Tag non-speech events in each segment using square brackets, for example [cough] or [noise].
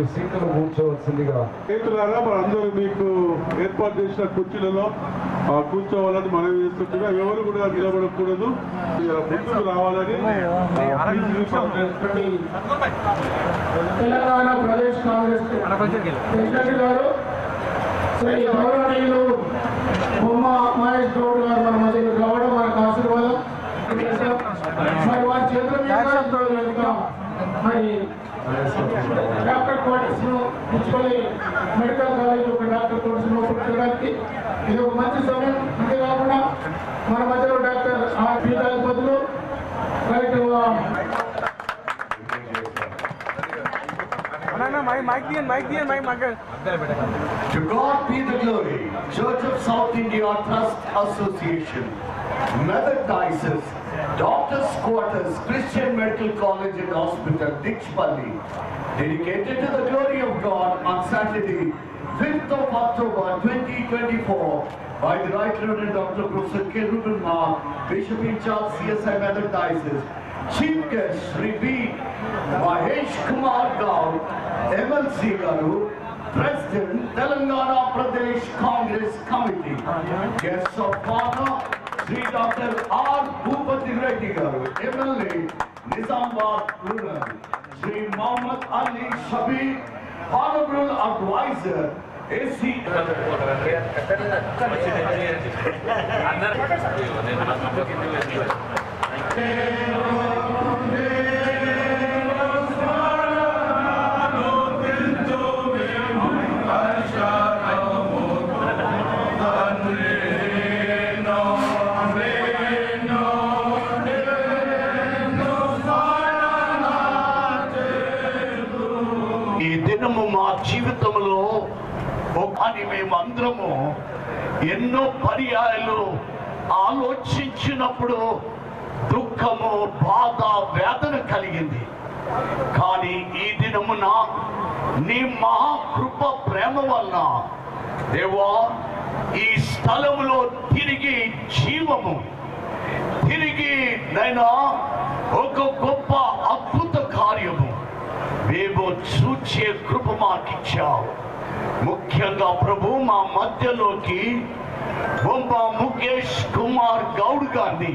మీ సీట్లు కూర్చోవలసిందిగా. స్నేహితులారా మనందరూ మీకు ఏర్పాటు చేసిన కుర్చీలలో కూర్చోవాలని మనం చేస్తుంటుగా ఎవరు కూడా నిలబడకూడదు. ముందుకు రావాలని. తెలంగాణ ప్రదేశ్ కాంగ్రెస్ గారు శ్రీ గౌరవనీయులు బొమ్మ మహేష్ గౌడ్ గారు మన మధ్యలో రావడం మనకు ఆశీర్వాదం. మరి వారి చేతుల మరి డాక్టర్ క్వార్టర్స్ను మున్సిపల్ మెడికల్ కాలేజ్ ఒక డాక్టర్ క్వార్టర్స్ను పెట్టడానికి ఇది ఒక మంచి సమయం అంతేకాకుండా మన మధ్యలో డాక్టర్ ఆర్ పీఠాధిపతులు right To God be the glory. Church of South India Trust Association, Mother Diocese, Doctors Quarters, Christian Medical College and Hospital, Ditchpalli, dedicated to the glory of God on Saturday, 5th of October 2024 by the Right Reverend Dr. Professor K. Ruben Ma, Bishop in charge CSI Mother Diocese, Chief Guest Sri B. Mahesh Kumar Gaur, MLC Garu, President, Telangana Pradesh Congress Committee. Guests of honor, Shri doctor R Bhupathi Reddy garu MLA Nizamabad rural Shri Mohammed Ali Shabbir honorable advisor AC Thank you. జీవితంలో అని మేమందరము ఎన్నో పర్యాయాలు ఆలోచించినప్పుడు దుఃఖము బాధ వేదన కలిగింది. కానీ ఈ దినమున నీ మహాకృప ప్రేమ వలన దేవా ఈ స్థలములో తిరిగి జీవము తిరిగి నైనా ఒక గొప్ప ఇచ్చే కృప మాకిచ్చావు. ముఖ్యంగా ప్రభు మా మధ్యలోకి బొమ్మ ముఖేష్ కుమార్ గౌడ్ గారిని.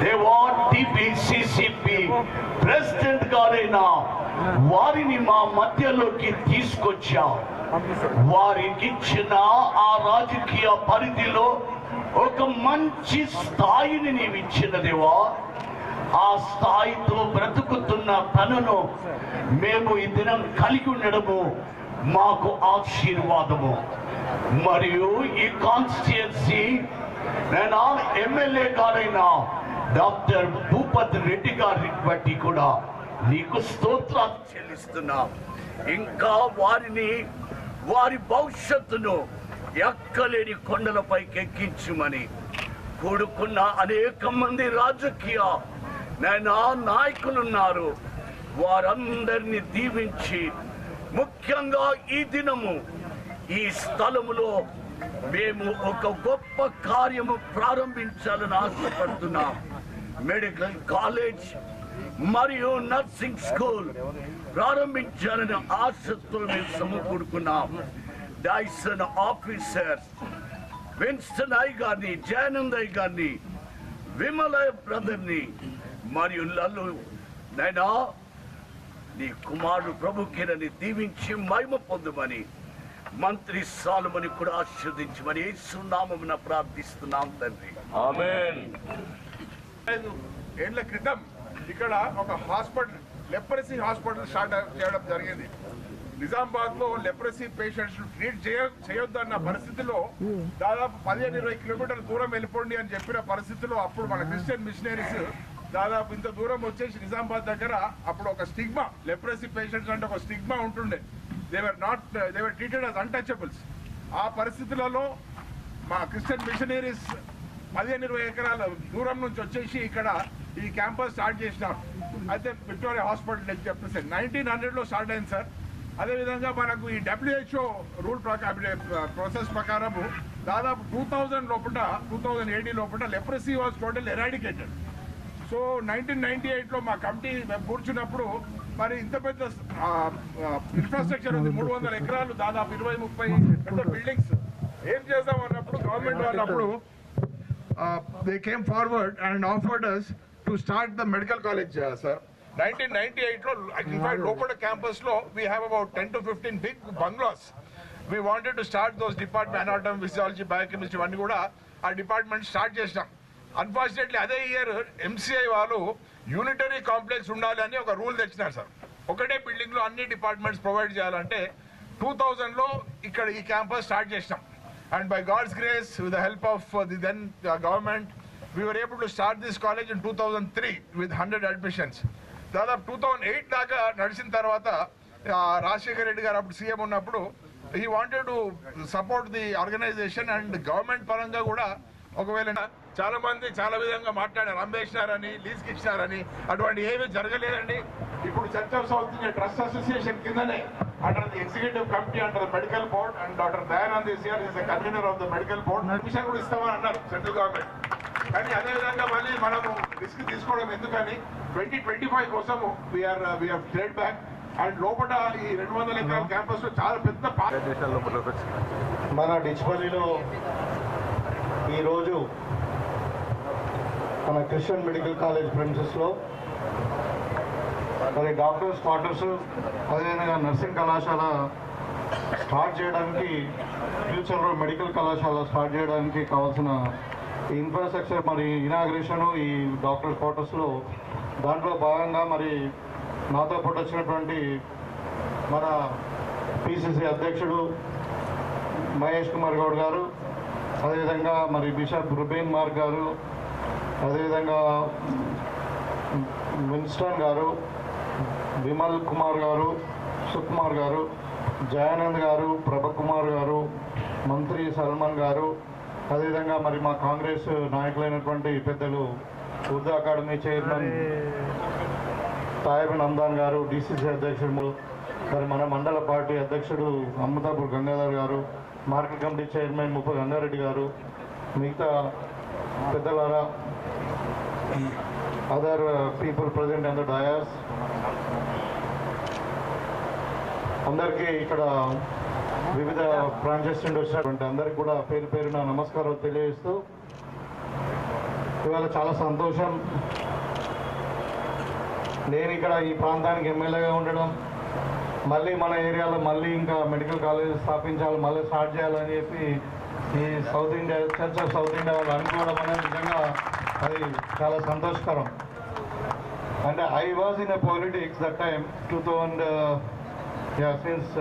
దేవా టిపిసిసిపి ప్రెసిడెంట్ గారైన వారిని మా మధ్యలోకి తీసుకొచ్చా వారికి ఇచ్చిన ఆ రాజకీయ పరిధిలో ఒక మంచి స్థాయిని నీవు ఇచ్చిన దేవా. ఆ స్థాయితో బ్రతుకుతున్న తనను మేము ఈ దినం కలిగి ఉండడము మాకు ఆశీర్వాదము. మరియు ఈ కాన్స్టిట్యున్సీ నేను ఎమ్మెల్యే గారైన డాక్టర్ భూపతి రెడ్డి గారిని బట్టి కూడా నీకు స్తోత్రాలు చెల్లిస్తున్నా. ఇంకా వారిని వారి భవిష్యత్తును ఎక్కలేని కొండలపైకి ఎక్కించుమని కూడుకున్న అనేక మంది రాజకీయ నేను నాయకులున్నారు. వారందరిని దీవించి ముఖ్యంగా ఈ దినము ఈ స్థలములో మేము ఒక గొప్ప కార్యము ప్రారంభించాలని ఆశపడుతున్నాం. మెడికల్ కాలేజ్ మరియు నర్సింగ్ స్కూల్ ప్రారంభించాలని ఆశతో మేము సమకూడుకున్నాం డైసన్ ఆఫీసర్ విన్స్టన్ ఐ గారిని జయానంద్ ఐ గారిని విమలయ బ్రదర్ని మరియు లల్లు నైనా నీ కుమారుడు ప్రభు కిరణి దీవించి మహిమ పొందుమని మంత్రి సాలుమని కూడా ఆశీర్వదించమని యేసునామమున ప్రార్థిస్తున్నాం తండ్రి. ఏళ్ళ క్రితం ఇక్కడ ఒక హాస్పిటల్ లెప్రసీ హాస్పిటల్ స్టార్ట్ చేయడం జరిగింది. నిజామాబాద్లో లెప్రసీ పేషెంట్స్ ట్రీట్ చేయ చేయొద్దన్న పరిస్థితిలో దాదాపు పదిహేను ఇరవై కిలోమీటర్ల దూరం వెళ్ళిపోండి అని చెప్పిన పరిస్థితిలో అప్పుడు మన క్రిస్టియన్ మిషనరీస్ దాదాపు ఇంత దూరం వచ్చేసి నిజామాబాద్ దగ్గర అప్పుడు ఒక స్టిగ్మా లెప్రసీ పేషెంట్స్ అంటే ఒక స్టిగ్మా ఉంటుండే. They were not they were treated as untouchables ఆ పరిస్థితులలో మా క్రిస్టియన్ మిషనరీస్ పదిహేను ఇరవై ఎకరాల దూరం నుంచి వచ్చేసి ఇక్కడ ఈ క్యాంపస్ స్టార్ట్ చేసినాం అయితే విక్టోరియా హాస్పిటల్ అని చెప్పేసి నైన్టీన్ హండ్రెడ్లో స్టార్ట్ అయింది సార్. అదేవిధంగా మనకు ఈ డబ్ల్యూహెచ్ఓ రూల్ ప్రకారం ప్రాసెస్ ప్రకారము దాదాపు టూ థౌజండ్ లోపల టూ థౌజండ్ ఎయిటీ లోపల leprosy was total eradicated so nineteen ninety ఎయిట్లో మా కమిటీ మేము కూర్చున్నప్పుడు మరి ఇంత పెద్ద ఇన్ఫ్రాస్ట్రక్చర్ ఉంది. మూడు వందల ఎకరాలు దాదాపు ఇరవై ముప్పై పెద్ద బిల్డింగ్స్ ఏం చేద్దాం అన్నప్పుడు గవర్నమెంట్ వాళ్ళు అప్పుడు they came forward and offered us to start the medical college sir nineteen ninety ఎయిట్లో ఇన్ఫాక్ట్ లోపల క్యాంపస్లో we have about ten to fifteen big bungalows we wanted to start those department anatomy physiology biochemistry ఇవన్నీ కూడా ఆ department start చేసినాం. Unfortunately అదే year MCI వాళ్ళు unitary complex ఉండాలి అని ఒక రూల్ తెచ్చినారు సార్. ఒకటే బిల్డింగ్లో అన్ని డిపార్ట్మెంట్స్ ప్రొవైడ్ చేయాలంటే టూ థౌజండ్లో ఇక్కడ ఈ క్యాంపస్ స్టార్ట్ చేసినాం. And by God's grace with the help of the then government we are able to start this college in two thousand three with hundred admissions దాదాపు two thousand eight దాకా నడిచిన తర్వాత రాజశేఖర్ రాజశేఖర రెడ్డి గారు అప్పుడు సీఎం ఉన్నప్పుడు ఈ wanted to support the organization and government పరంగా కూడా ఒకవేళ చాలా మంది చాలా విధంగా మాట్లాడారు. అమ్మేసినారని లీజ్కి ఇచ్చినారని అటువంటి ఏమీ జరగలేదండి. ఇప్పుడు Church of South India trust association కిందనే under the executive committee under the medical board and doctor Dayanand Iyer is the convener of the medical board. Permission కూడా ఇస్తామని అన్నారు సెంట్రల్ గవర్నమెంట్. కానీ అదే విధంగా మళ్ళీ మనము రిస్క్ తీసుకోవడం ఎందుకని ట్వంటీ ట్వంటీ ఫైవ్ కోసం we are we are straight back and లోపల ఈ రెండు వందల ఎకరాల క్యాంపస్లో చాలా పెద్ద మన డిచ్పల్లిలో ఈరోజు మన క్రిస్టియన్ మెడికల్ కాలేజ్ ప్రిన్సెస్లో మరి డాక్టర్స్ క్వార్టర్స్ అదేవిధంగా నర్సింగ్ కళాశాల స్టార్ట్ చేయడానికి ఫ్యూచర్లో మెడికల్ కళాశాల స్టార్ట్ చేయడానికి కావాల్సిన ఇన్ఫ్రాస్ట్రక్చర్ మరి ఇనాగ్రేషన్ ఈ డాక్టర్ క్వార్టర్స్లో దాంట్లో భాగంగా మరి నాతో పాటు వచ్చినటువంటి మన పిసిసి అధ్యక్షుడు మహేష్ కుమార్ గౌడ్ గారు అదేవిధంగా మరి బిషప్ రుబేన్ మార్ గారు అదేవిధంగా విన్స్టన్ గారు విమల్ కుమార్ గారు సుకుమార్ గారు జయానంద్ గారు ప్రభకుమార్ గారు మంత్రి సల్మాన్ గారు అదేవిధంగా మరి మా కాంగ్రెస్ నాయకులైనటువంటి పెద్దలు Urdu academy chairman Tayyab Nandan garu DCC అధ్యక్షుడు మరి మన మండల పార్టీ అధ్యక్షుడు అమ్మతాపూర్ గంగాధర్ గారు మార్కెట్ కమిటీ చైర్మన్ ముప్ప గంగారెడ్డి గారు మిగతా పెద్దలారా other people present and dais అందరికీ ఇక్కడ వివిధ బ్రాంచెస్ నుండి వచ్చినటువంటి అందరికి కూడా పేరు పేరున నమస్కారం తెలియజేస్తూ ఇవాళ చాలా సంతోషం. నేను ఇక్కడ ఈ ప్రాంతానికి ఎమ్మెల్యేగా ఉండడం మళ్ళీ మన ఏరియాలో మళ్ళీ ఇంకా మెడికల్ కాలేజ్ స్థాపించాలి మళ్ళీ స్టార్ట్ చేయాలని చెప్పి ఈ South India Church of South India వాళ్ళు అనుకోవడం అనేది నిజంగా అది చాలా సంతోషకరం. అంటే I was in a politics that time two thousand yeah since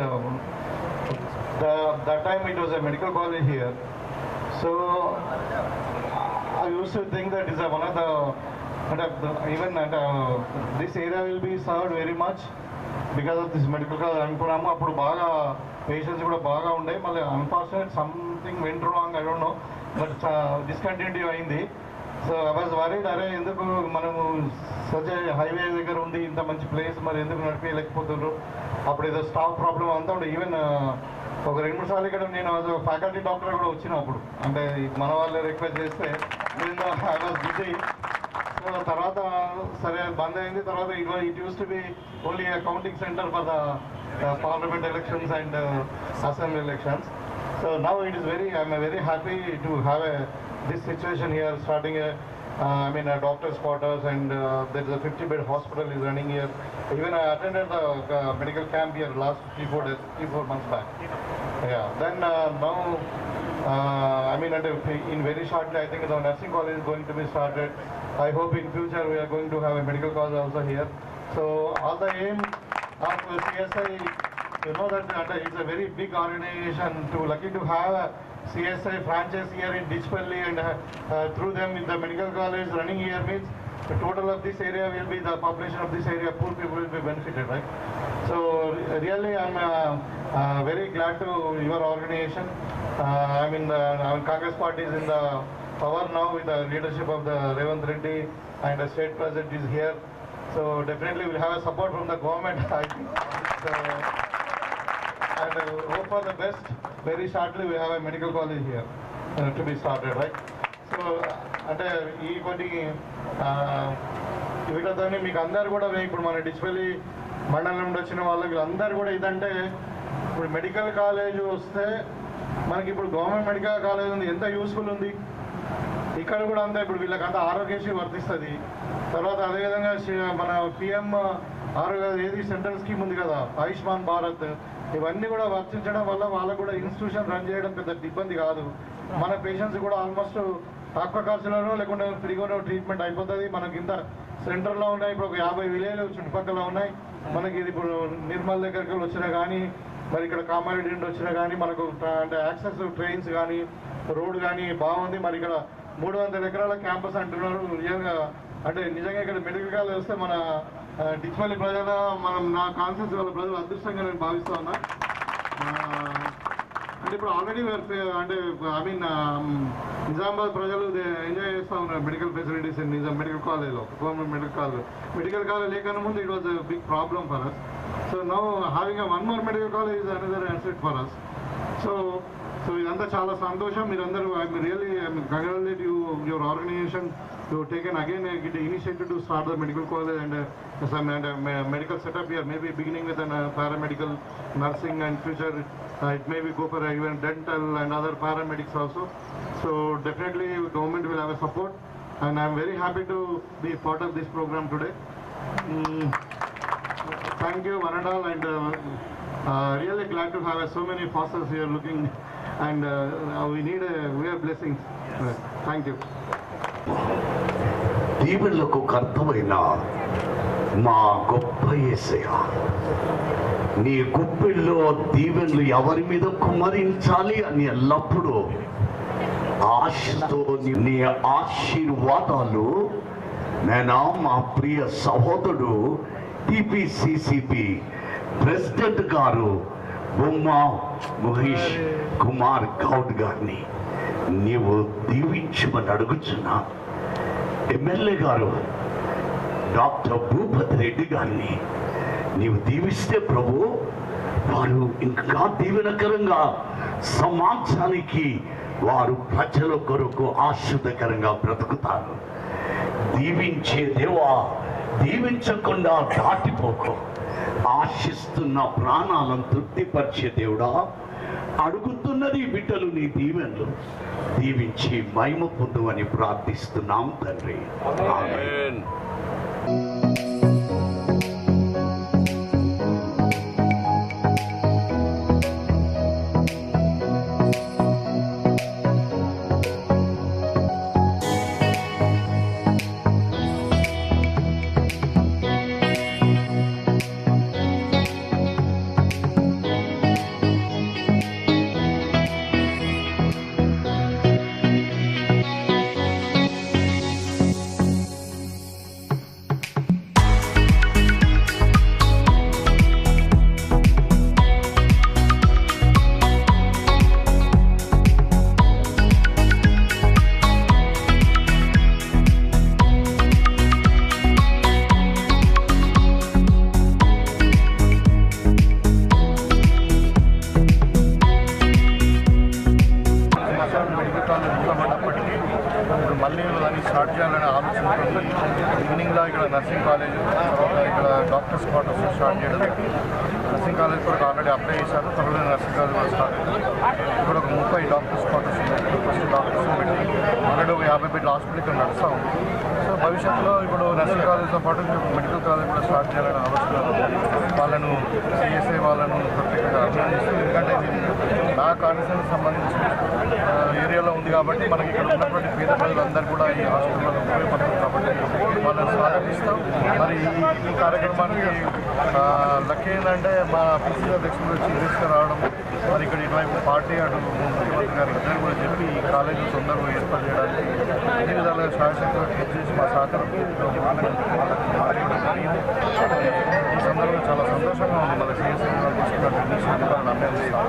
that time it was a medical college here so I used to think that is a one of the, and uh, even that uh, this area will be served very much because of this medical college అనుకున్నాము అప్పుడు బాగా patients కూడా బాగా ఉండే. మళ్ళీ unfortunate something went wrong I don't know but discontinue అయింది. So I worried అరే ఎందుకు మనము సచ్ హైవే దగ్గర ఉంది ఇంత మంచి ప్లేస్ మరి ఎందుకు నడిపించలేకపోతున్నారు అప్పుడు ఏదో స్టాఫ్ ప్రాబ్లం అంతా ఉండే. ఈవెన్ ఒక రెండు మూడు సార్లు ఇక్కడ నేను ఫ్యాకల్టీ డాక్టర్ కూడా వచ్చిన అప్పుడు. అంటే మన వాళ్ళు రిక్వెస్ట్ చేస్తే ఐ వాజ్ బిజీ సో తర్వాత సరే బంద్ అయింది. తర్వాత it it use to be only counting centre for the parliament elections and assembly elections so now it is very I'm very happy to have a this situation here, starting a, uh, I mean, a doctor's quarters and uh, there is a 50-bed hospital is running here. Even I attended the uh, medical camp here last three, four days, three, four months back. Yeah. Then uh, now, I mean, in very shortly, I think the nursing college is going to be started. I hope in future we are going to have a medical college also here. So all the aim of CSI, you know that it's a very big organization. Too lucky to have. A, CSI franchise here in Ditchpalli and uh, uh, through them in the medical college running here means the total of this area will be the population of this area, poor people will be benefited, right? So really, I'm uh, uh, very glad to your organization. Uh, I mean, our Congress party is in the power now with the leadership of the Revant Reddy and the state president is here. So definitely we'll have a support from the government. [laughs] So, and uh, hope for the best. Very shortly we have a medical college here uh, to be started, right? So uh, అంటే ఈ కొన్ని వీటితోని మీకు అందరు కూడా ఇప్పుడు మన display మండలం నుండి వచ్చిన వాళ్ళకి అందరు కూడా ఇదంటే ఇప్పుడు మెడికల్ కాలేజ్ వస్తే మనకి ఇప్పుడు గవర్నమెంట్ మెడికల్ కాలేజ్ ఉంది ఎంత యూస్ఫుల్ ఉంది ఇక్కడ కూడా అంతా ఇప్పుడు వీళ్ళకి ఆరోగ్యశ్రీ వర్తిస్తుంది తర్వాత అదేవిధంగా మన పిఎం ఆరోగ్య ఏది సెంట్రల్ స్కీమ్ ఉంది కదా ఆయుష్మాన్ భారత్ ఇవన్నీ కూడా వర్తించడం వల్ల వాళ్ళకు కూడా ఇన్స్టిట్యూషన్ రన్ చేయడం పెద్ద ఇబ్బంది కాదు. మన పేషెంట్స్ కూడా ఆల్మోస్ట్ తక్కువ ఖర్చులోనో లేకుంటే ఫ్రీగానో ట్రీట్మెంట్ అయిపోతుంది. మనకి ఇంత సెంటర్లో ఉన్నాయి. ఇప్పుడు ఒక యాభై విలేజ్ చుట్టుపక్కల ఉన్నాయి. మనకి ఇది ఇప్పుడు నిర్మల్ దగ్గరికి వచ్చినా కానీ మరి ఇక్కడ కామారెడ్డి నుండి వచ్చినా కానీ మనకు అంటే యాక్సెస్ ట్రైన్స్ కానీ రోడ్ కానీ బాగుంది. మరి ఇక్కడ మూడు వందల ఎకరాల క్యాంపస్ అంటున్నారు. నిజంగా అంటే నిజంగా ఇక్కడ మెడికల్ కాలేజ్ వస్తే మన డిచ్పల్లి ప్రజల మనం నా కాన్సెన్స్ వాళ్ళ ప్రజలు అదృష్టంగా నేను భావిస్తా ఉన్నా. అంటే ఇప్పుడు ఆల్రెడీ అంటే ఐ మీన్ um, నిజామాబాద్ ప్రజలు ఎంజాయ్ చేస్తా ఉన్నారు medical facilities in Nizam medical కాలేజ్లో government medical college medical college లేకుండా ముందు it was big problem for us so now having one more medical college is another asset for us so so ఇదంతా చాలా సంతోషం. మీరందరూ I really congratulate you your organization you taken again uh, the to start the medical college and uh, some and, uh, medical setup here, maybe beginning with an uh, paramedical nursing and future uh, it may be go for uh, even dental and other paramedics also. So definitely government will have a support and I'm very happy to be part of this program today. Mm. Thank you one and all and uh, uh really glad to have uh, so many fossils here looking and uh, we need a, we are blessings. Yes. Thank you. దీవులకు కర్తమైన మా గొప్ప ఏసయ నీ గుప్పిల్లో దీవెనలు ఎవరి మీద కుమరించాలి అని ఎల్లప్పుడూ ఆశతో నీ- నీ ఆశీర్వాదాలు నేను మా ప్రియ సహోదరుడు టిపిసిసిపి ప్రెసిడెంట్ గారు బొమ్మ మహేష్ కుమార్ గౌడ్ గారిని. నీవు దీవించమని అడుగుచున్నా. ఎమ్మెల్యే గారు డాక్టర్ భూపతి రెడ్డి గారిని నీవు దీవిస్తే ప్రభు వారు ఇంకా దీవెనకరంగా సమాజానికి వారు ప్రజల కొరకు ఆశ్రితకరంగా బ్రతుకుతారు. దీవించే దేవా దీవించకుండా దాటిపోకు. ఆశిస్తున్న ప్రాణాలను తృప్తిపరిచే దేవుడా అడుగుతున్నది బిడ్డలు నీ దీవెనలు. దీవించి మహిమ పొందువని ప్రార్థిస్తున్నాం తండ్రి. ఆమేన్. ఇప్పుడు మళ్ళీ దాన్ని స్టార్ట్ చేయాలనే ఆలోచన ఉంటుంది ఈవినింగ్లో ఇక్కడ నర్సింగ్ కాలేజ్ తర్వాత ఇక్కడ డాక్టర్స్ క్వార్టర్స్ స్టార్ట్ చేయడం నర్సింగ్ కాలేజ్ కూడా ఆల్రెడీ అప్లై చేశారు. త్వరలో నర్సింగ్ కాలేజ్ కూడా స్టార్ట్ ఇప్పుడు ఒక ముప్పై డాక్టర్స్ క్వార్టర్స్ ఉన్నాయి. ఫస్ట్ డాక్టర్స్ పెట్టి ఆల్రెడీ ఒక యాభై బెడ్ల హాస్పిటల్ ఇక్కడ నడుస్తాం ఉంది. సో భవిష్యత్తులో ఇప్పుడు నర్సింగ్ కాలేజ్తో పాటు మెడికల్ కాలేజ్ కూడా స్టార్ట్ చేయాలని ఆలోచన వాళ్ళను సిఎస్ఐ వాళ్ళను ప్రత్యేకంగా అభినందిస్తూ ఎందుకంటే నా కాలేజీకి సంబంధించి కాబట్టి మనకి ఇక్కడ ఉన్నటువంటి పేద ప్రజలందరూ కూడా ఈ హాస్పిటల్లో ఉపయోగపడుతుంది కాబట్టి వాళ్ళని స్వాగతిస్తాం. మరి ఈ- కార్యక్రమానికి లక్కీ ఏంటంటే మా పిసిసి అధ్యక్షులు వచ్చి తీసుకురావడం మరి ఇక్కడ ఇటువైపు పార్టీ అటు ముఖ్యమంత్రి గారు ఇద్దరు కూడా చెప్పి ఈ కాలేజీ తొందరగా ఏర్పాటు చేయడానికి అన్ని విధాలుగా శాసనసభ చేసి మా సహకారం ఈ సందర్భంగా చాలా సంతోషంగా ఉంది. మన సిఎస్ఐ తీసుకున్నట్టు అభినందిస్తాం